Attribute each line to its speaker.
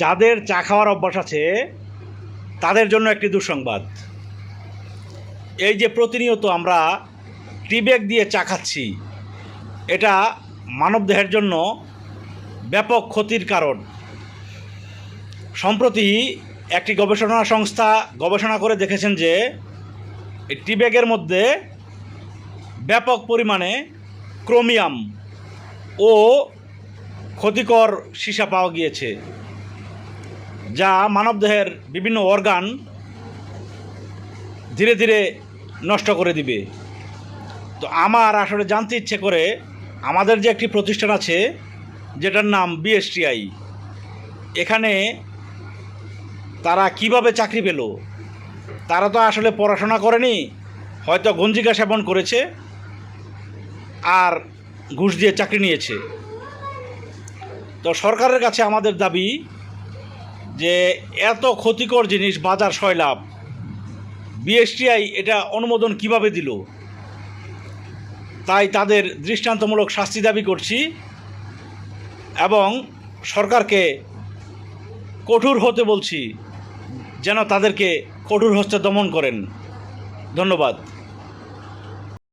Speaker 1: যাদের চা খাওয়ার অভ্যাস আছে, তাদের জন্য একটি দুঃসংবাদ। এই যে প্রতিনিয়ত আমরা টি ব্যাগ দিয়ে চা খাচ্ছি, এটা মানবদেহের জন্য ব্যাপক ক্ষতির কারণ। সম্প্রতি একটি গবেষণা সংস্থা গবেষণা করে দেখেছেন যে, এই টি ব্যাগের মধ্যে ব্যাপক পরিমাণে ক্রোমিয়াম ও ক্ষতিকর সীসা পাওয়া গিয়েছে। যা মানবদেহের বিভিন্ন অর্গান ধীরে ধীরে নষ্ট করে দিবে। তো আমার আসলে জানতে ইচ্ছে করে আমাদের যে একটি প্রতিষ্ঠান আছে, যেটার নাম বিএসটিআই এখানে তারা কীভাবে চাকরি পেল? তারা তো আসলে পড়াশোনা করেনি, হয়তো গঞ্জিকা সেবন করেছে আর ঘুষ দিয়ে চাকরি নিয়েছে। তো সরকারের কাছে আমাদের দাবি যে এত ক্ষতিকর জিনিস, বাজার সয়লাভ বিএসটিআই এটা অনুমোদন কীভাবে দিল? তাই তাদের দৃষ্টান্তমূলক শাস্তি দাবি করছি এবং সরকারকে কঠোর হতে বলছি যেন তাদেরকে কঠোর হস্তে দমন করেন। ধন্যবাদ।